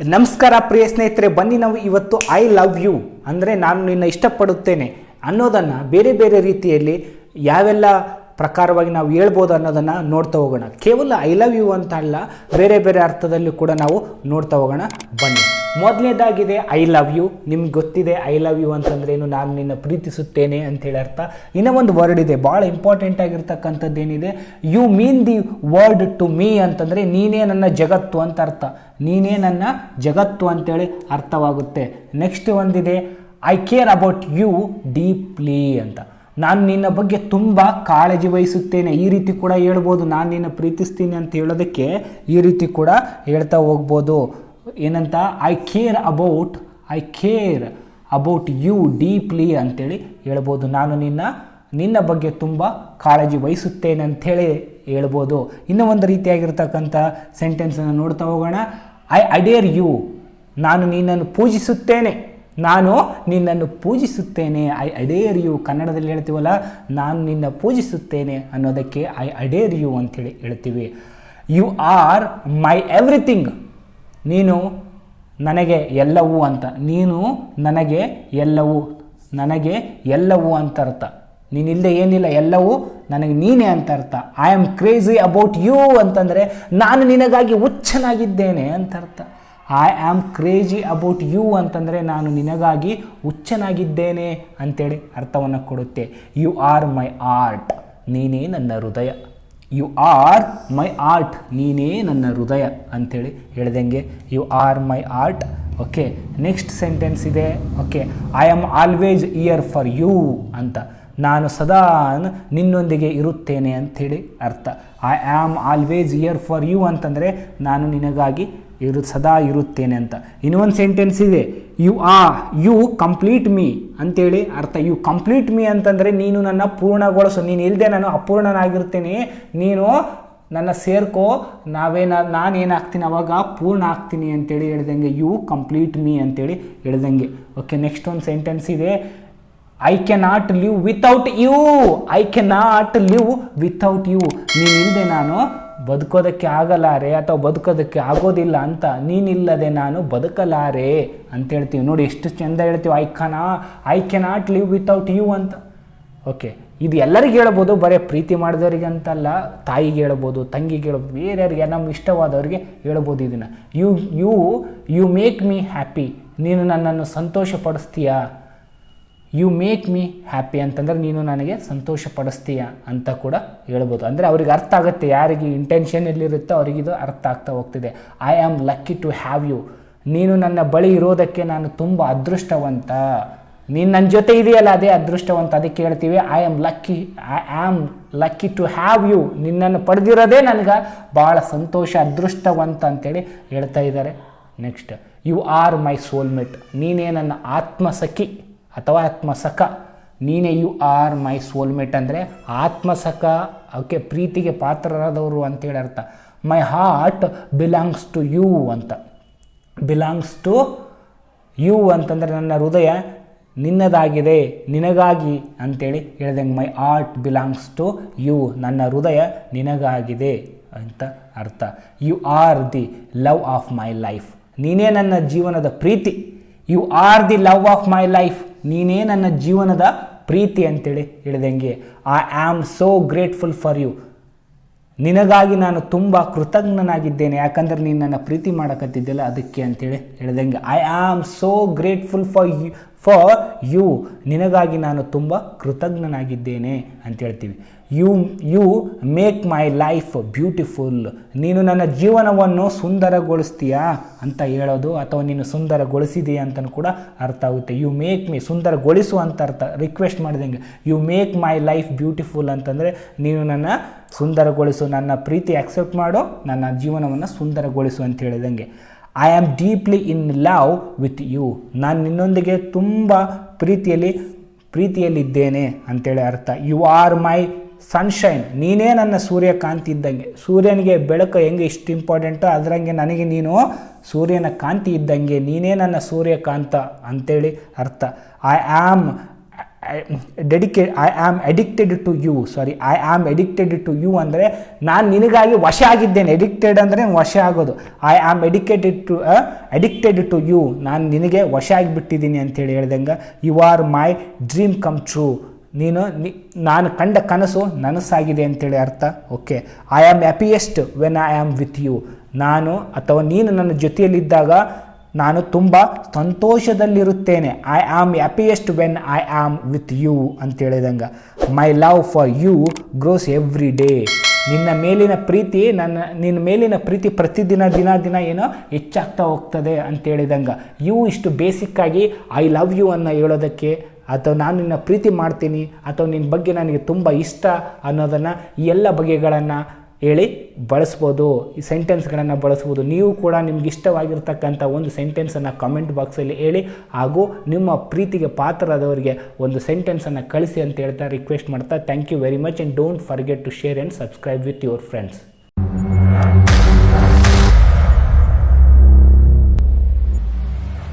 ನಮಸ್ಕಾರ ಪ್ರಿಯ ಸ್ನೇಹಿತರೆ, ಬನ್ನಿ ನಾವು ಇವತ್ತು ಐ ಲವ್ ಯು ಅಂದರೆ ನಾನು ನಿನ್ನ ಇಷ್ಟಪಡುತ್ತೇನೆ ಅನ್ನೋದನ್ನು ಬೇರೆ ಬೇರೆ ರೀತಿಯಲ್ಲಿ ಯಾವೆಲ್ಲ ಪ್ರಕಾರವಾಗಿ ನಾವು ಹೇಳ್ಬೋದು ಅನ್ನೋದನ್ನು ನೋಡ್ತಾ ಹೋಗೋಣ. ಕೇವಲ ಐ ಲವ್ ಯು ಅಂತ ಅಲ್ಲ, ಬೇರೆ ಬೇರೆ ಅರ್ಥದಲ್ಲಿ ಕೂಡ ನಾವು ನೋಡ್ತಾ ಹೋಗೋಣ. ಬನ್ನಿ. ಮೊದಲನೇದಾಗಿದೆ ಐ ಲವ್ ಯು ನಿಮ್ಗೆ ಗೊತ್ತಿದೆ ಐ ಲವ್ ಯು ಅಂತಂದ್ರೆ ಏನು ನಾನು ನಿನ್ನ ಪ್ರೀತಿಸುತ್ತೇನೆ ಅಂತೇಳಿ ಅರ್ಥ. ಇನ್ನೂ ಒಂದು ವರ್ಡ್ ಇದೆ ಭಾಳ ಇಂಪಾರ್ಟೆಂಟ್ ಆಗಿರ್ತಕ್ಕಂಥದ್ದು ಏನಿದೆ you mean the world to me ಅಂತಂದರೆ, ನೀನೇ ನನ್ನ ಜಗತ್ತು ಅಂತ ಅರ್ಥ. ನೀನೇ ನನ್ನ ಜಗತ್ತು ಅಂತೇಳಿ ಅರ್ಥವಾಗುತ್ತೆ. ನೆಕ್ಸ್ಟ್ ಒಂದಿದೆ I care about you deeply ಅಂತ. ನಾನು ನಿನ್ನ ಬಗ್ಗೆ ತುಂಬ ಕಾಳಜಿ ವಹಿಸುತ್ತೇನೆ. ಈ ರೀತಿ ಕೂಡ ಹೇಳ್ಬೋದು. ನಾನು ನಿನ್ನ ಪ್ರೀತಿಸ್ತೀನಿ ಅಂತ ಹೇಳೋದಕ್ಕೆ ಈ ರೀತಿ ಕೂಡ ಹೇಳ್ತಾ ಹೋಗ್ಬೋದು. ಏನಂತ? I care about I care about you deeply ಅಂತೇಳಿ ಹೇಳ್ಬೋದು. ನಾನು ನಿನ್ನ ನಿನ್ನ ಬಗ್ಗೆ ತುಂಬ ಕಾಳಜಿ ವಹಿಸುತ್ತೇನೆ ಅಂಥೇಳಿ ಹೇಳ್ಬೋದು. ಇನ್ನೂ ಒಂದು ರೀತಿಯಾಗಿರ್ತಕ್ಕಂಥ ಸೆಂಟೆನ್ಸನ್ನು ನೋಡ್ತಾ ಹೋಗೋಣ. ಐ ಅಡೇರ್ ಯು ನಾನು ನಿನ್ನನ್ನು ಪೂಜಿಸುತ್ತೇನೆ. ನಾನು ನಿನ್ನನ್ನು ಪೂಜಿಸುತ್ತೇನೆ. ಐ ಅಡೇರ್ ಯು ಕನ್ನಡದಲ್ಲಿ ಹೇಳ್ತೀವಲ್ಲ, ನಾನು ನಿನ್ನ ಪೂಜಿಸುತ್ತೇನೆ ಅನ್ನೋದಕ್ಕೆ ಐ ಅಡೇರ್ ಯು ಅಂಥೇಳಿ ಹೇಳ್ತೀವಿ. ಯು ಆರ್ ಮೈ ಎವ್ರಿಥಿಂಗ್ ನೀನು ನನಗೆ ಎಲ್ಲವೂ ಅಂತ. ನೀನು ನನಗೆ ಎಲ್ಲವೂ. ನನಗೆ ಎಲ್ಲವೂ ಅಂತ ಅರ್ಥ. ನೀನಿಲ್ಲದೆ ಏನಿಲ್ಲ, ಎಲ್ಲವೂ ನನಗೆ ನೀನೇ ಅಂತ ಅರ್ಥ. I am crazy about you ಅಂತಂದರೆ ನಾನು ನಿನಗಾಗಿ ಹುಚ್ಚನಾಗಿದ್ದೇನೆ ಅಂತ ಅರ್ಥ. I am crazy about you ಅಂತಂದರೆ ನಾನು ನಿನಗಾಗಿ ಹುಚ್ಚನಾಗಿದ್ದೇನೆ ಅಂತೇಳಿ ಅರ್ಥವನ್ನು ಕೊಡುತ್ತೆ. ಯು ಆರ್ ಮೈ ಆರ್ಟ್ ನೀನೇ ನನ್ನ ಹೃದಯ. ಯು ಆರ್ ಮೈ ಆರ್ಟ್ ನೀನೇ ನನ್ನ ಹೃದಯ ಅಂಥೇಳಿ ಹೇಳ್ದಂಗೆ you are my heart okay next sentence ಇದೆ. Okay I am always here for you ಅಂತ. ನಾನು ಸದಾ ನಿನ್ನೊಂದಿಗೆ ಇರುತ್ತೇನೆ ಅಂಥೇಳಿ ಅರ್ಥ. I am always here for you ಅಂತಂದರೆ, ನಾನು ನಿನಗಾಗಿ ಇರು, ಸದಾ ಇರುತ್ತೇನೆ ಅಂತ. ಇನ್ನೊಂದು ಸೆಂಟೆನ್ಸ್ ಇದೆ. ಯು ಆ ಯು ಕಂಪ್ಲೀಟ್ ಮೀ ಅಂತೇಳಿ ಅರ್ಥ. ಯು ಕಂಪ್ಲೀಟ್ ಮೀ ಅಂತಂದರೆ ನೀನು ನನ್ನ ಪೂರ್ಣಗೊಳಿಸು. ನೀನು ಇಲ್ಲದೆ ನಾನು ಅಪೂರ್ಣನಾಗಿರ್ತೇನೆ. ನೀನು ನನ್ನ ಸೇರ್ಕೋ. ನಾವೇನ ನಾನು ಏನಾಗ್ತೀನಿ ಅವಾಗ ಪೂರ್ಣ ಆಗ್ತೀನಿ ಅಂತೇಳಿ ಹೇಳ್ದಂಗೆ ಯು ಕಂಪ್ಲೀಟ್ ಮೀ ಅಂತೇಳಿ ಹೇಳ್ದಂಗೆ. ಓಕೆ ನೆಕ್ಸ್ಟ್ ಒಂದು ಸೆಂಟೆನ್ಸ್ ಇದೆ. I can not live without you I can not live without you ನೀನು ಇಲ್ಲದೆ ನಾನು ಬದುಕೋದಕ್ಕೆ ಆಗಲಾರೆ ಅಥವಾ ಬದುಕೋದಕ್ಕೆ ಆಗೋದಿಲ್ಲ ಅಂತ ನೀನಿಲ್ಲದೆ ನಾನು ಬದುಕಲಾರೆ ಅಂತ ಹೇಳ್ತೀವಿ. ನೋಡಿ ಎಷ್ಟು ಚೆಂದ ಹೇಳ್ತೀವಿ I can I can not live without you ಅಂತ. ಓಕೆ ಇದು ಎಲ್ಲರಿಗೆ ಹೇಳ್ಬೋದು, ಬರೀ ಪ್ರೀತಿ ಮಾಡಿದವರಿಗೆ ಅಂತಲ್ಲ, ತಾಯಿಗೆ ಹೇಳ್ಬೋದು, ತಂಗಿಗೆ ಹೇಳ್ಬೋದು, ಬೇರೆಯವ್ರಿಗೆ, ನಮ್ಮ ಇಷ್ಟವಾದವ್ರಿಗೆ ಹೇಳ್ಬೋದು ಇದನ್ನು. You you you make me happy ನೀನು ನನ್ನನ್ನು ಸಂತೋಷಪಡಿಸ್ತೀಯಾ? ಯು ಮೇಕ್ ಮೀ ಹ್ಯಾಪಿ ಅಂತಂದರೆ ನೀನು ನನಗೆ ಸಂತೋಷ ಪಡಿಸ್ತೀಯ ಅಂತ ಕೂಡ ಹೇಳ್ಬೋದು. ಅಂದರೆ ಅವ್ರಿಗೆ ಅರ್ಥ ಆಗುತ್ತೆ ಯಾರಿಗೆ ಇಂಟೆನ್ಷನ್ ಎಲ್ಲಿರುತ್ತೋ ಅವರಿಗಿದು ಅರ್ಥ ಆಗ್ತಾ ಹೋಗ್ತಿದೆ. I am lucky to have you ನೀನು ನನ್ನ ಬಳಿ ಇರೋದಕ್ಕೆ ನಾನು ತುಂಬ ಅದೃಷ್ಟವಂತ. ನೀನು ನನ್ನ ಜೊತೆ ಇದೆಯಲ್ಲ ಅದೇ ಅದೃಷ್ಟವಂತ ಅದಕ್ಕೆ ಹೇಳ್ತೀವಿ I am lucky I am lucky to have you ನಿನ್ನನ್ನು ಪಡೆದಿರೋದೇ ನನಗೆ ಭಾಳ ಸಂತೋಷ, ಅದೃಷ್ಟವಂತ ಅಂತೇಳಿ ಹೇಳ್ತಾ ಇದ್ದಾರೆ. Next you are my soulmate ನೀನೇ ನನ್ನ ಆತ್ಮಸಖಿ. ಅಥವಾ ಆತ್ಮಸಖ ನೀನೇ ಯು ಆರ್ ಮೈ ಸೋಲ್ಮೇಟ್ ಅಂದರೆ ಆತ್ಮಸಖ ಅವಕ್ಕೆ ಪ್ರೀತಿಗೆ ಪಾತ್ರರಾದವರು ಅಂತೇಳಿ ಅರ್ಥ. My heart belongs to you ಅಂತ. ಬಿಲಾಂಗ್ಸ್ ಟು ಯು ಅಂತಂದರೆ ನನ್ನ ಹೃದಯ ನಿನ್ನದಾಗಿದೆ, ನಿನಗಾಗಿ ಅಂತೇಳಿ ಹೇಳ್ದಂಗೆ my heart belongs to you, ನನ್ನ ಹೃದಯ ನಿನಗಾಗಿದೆ ಅಂತ ಅರ್ಥ. You are the love of my life. ನೀನೇ ನನ್ನ ಜೀವನದ ಪ್ರೀತಿ. You are the love of my life. ನೀನೇ ನನ್ನ ಜೀವನದ ಪ್ರೀತಿ ಅಂತೇಳಿ ಹೇಳಿದಂಗೆ I am so grateful for you ನಿನಗಾಗಿ ನಾನು ತುಂಬ ಕೃತಜ್ಞನಾಗಿದ್ದೇನೆ. ಯಾಕಂದರೆ ನೀನು ನನ್ನ ಪ್ರೀತಿ ಮಾಡಕತ್ತಿದ್ದೆಲ್ಲ ಅದಕ್ಕೆ ಅಂತೇಳಿ ಹೇಳಿದಂಗೆ I am so grateful for you for you ನಿನಗಾಗಿ ನಾನು ತುಂಬ ಕೃತಜ್ಞನಾಗಿದ್ದೇನೆ ಅಂತ ಹೇಳ್ತೀವಿ. You you make my life beautiful ನೀನು ನನ್ನ ಜೀವನವನ್ನು ಸುಂದರಗೊಳಿಸ್ತೀಯಾ ಅಂತ ಹೇಳೋದು ಅಥವಾ ನೀನು ಸುಂದರಗೊಳಿಸಿದೀಯ ಅಂತಲೂ ಕೂಡ ಅರ್ಥ ಆಗುತ್ತೆ. ಯು ಮೇಕ್ ಮೀ ಸುಂದರಗೊಳಿಸು ಅಂತ ಅರ್ಥ request ಮಾಡಿದಂಗೆ you make my life beautiful ಅಂತಂದರೆ ನೀನು ನನ್ನ ಸುಂದರಗೊಳಿಸು, ನನ್ನ ಪ್ರೀತಿ ಅಕ್ಸೆಪ್ಟ್ ಮಾಡು, ನನ್ನ ಜೀವನವನ್ನು ಸುಂದರಗೊಳಿಸು ಅಂತ ಹೇಳಿದಂಗೆ I am deeply in love with you ನಾನು ನಿನ್ನೊಂದಿಗೆ ತುಂಬ ಪ್ರೀತಿಯಲ್ಲಿ, ಪ್ರೀತಿಯಲ್ಲಿದ್ದೇನೆ ಅಂತೇಳಿ ಅರ್ಥ. ಯು ಆರ್ ಮೈ ಸನ್ಶೈನ್ ನೀನೇ ನನ್ನ ಸೂರ್ಯಕಾಂತಿ ಇದ್ದಂಗೆ ಸೂರ್ಯನಿಗೆ ಬೆಳಕು ಹೆಂಗೆ ಇಷ್ಟು ಇಂಪಾರ್ಟೆಂಟೋ ಅದರಂಗೆ ನನಗೆ ನೀನು ಸೂರ್ಯನ ಕಾಂತಿ ಇದ್ದಂಗೆ, ನೀನೇ ನನ್ನ ಸೂರ್ಯಕಾಂತ ಅಂತೇಳಿ ಅರ್ಥ. I am dedicate I am addicted to you sorry I am addicted to you ಅಂದರೆ ನಾನು ನಿನಗಾಗಿ ವಶ ಆಗಿದ್ದೇನೆ. ಎಡಿಕ್ಟೆಡ್ ಅಂದರೆ ವಶ ಆಗೋದು. I am dedicated to addicted to you ನಾನು ನಿನಗೆ ವಶ ಆಗಿಬಿಟ್ಟಿದ್ದೀನಿ ಅಂತೇಳಿ ಹೇಳ್ದಂಗೆ you are my dream come true ನೀನು ನಾನು ಕಂಡ ಕನಸು ನನಸಾಗಿದೆ ಅಂತೇಳಿ ಅರ್ಥ. Okay I am happiest when I am with you ನಾನು ಅಥವಾ ನೀನು ನನ್ನ ಜೊತೆಯಲ್ಲಿದ್ದಾಗ ನಾನು ತುಂಬ ಸಂತೋಷದಲ್ಲಿರುತ್ತೇನೆ. I am happiest when I am with you ಅಂತ ಹೇಳಿದಂಗೆ. My love for you grows every day ನಿನ್ನ ಮೇಲಿನ ಪ್ರೀತಿ ನನ್ನ, ನಿನ್ನ ಮೇಲಿನ ಪ್ರೀತಿ ಪ್ರತಿದಿನ, ದಿನ ದಿನ ಏನೋ ಹೆಚ್ಚಾಗ್ತಾ ಹೋಗ್ತದೆ ಅಂತ ಹೇಳಿದಂಗೆ. ಯು ಇಷ್ಟು ಬೇಸಿಕ್ಕಾಗಿ ಐ ಲವ್ ಯು ಅನ್ನು ಹೇಳೋದಕ್ಕೆ ಅಥವಾ ನಾನು ನಿನ್ನ ಪ್ರೀತಿ ಮಾಡ್ತೀನಿ ಅಥವಾ ನಿನ್ನ ಬಗ್ಗೆ ನನಗೆ ತುಂಬ ಇಷ್ಟ ಅನ್ನೋದನ್ನು ಈ ಎಲ್ಲ ಬಗೆಗಳನ್ನು ಹೇಳಿ ಬಳಸ್ಬೋದು, ಈ ಸೆಂಟೆನ್ಸ್ಗಳನ್ನು ಬಳಸ್ಬೋದು. ನೀವು ಕೂಡ ನಿಮ್ಗೆ ಇಷ್ಟವಾಗಿರ್ತಕ್ಕಂಥ ಒಂದು ಸೆಂಟೆನ್ಸನ್ನು ಕಮೆಂಟ್ ಬಾಕ್ಸಲ್ಲಿ ಹೇಳಿ, ಹಾಗೂ ನಿಮ್ಮ ಪ್ರೀತಿಗೆ ಪಾತ್ರರಾದವರಿಗೆ ಒಂದು ಸೆಂಟೆನ್ಸನ್ನು ಕಳಿಸಿ ಅಂತ ಹೇಳ್ತಾ ರಿಕ್ವೆಸ್ಟ್ ಮಾಡ್ತಾ thank you very much and don't forget to share and subscribe with your friends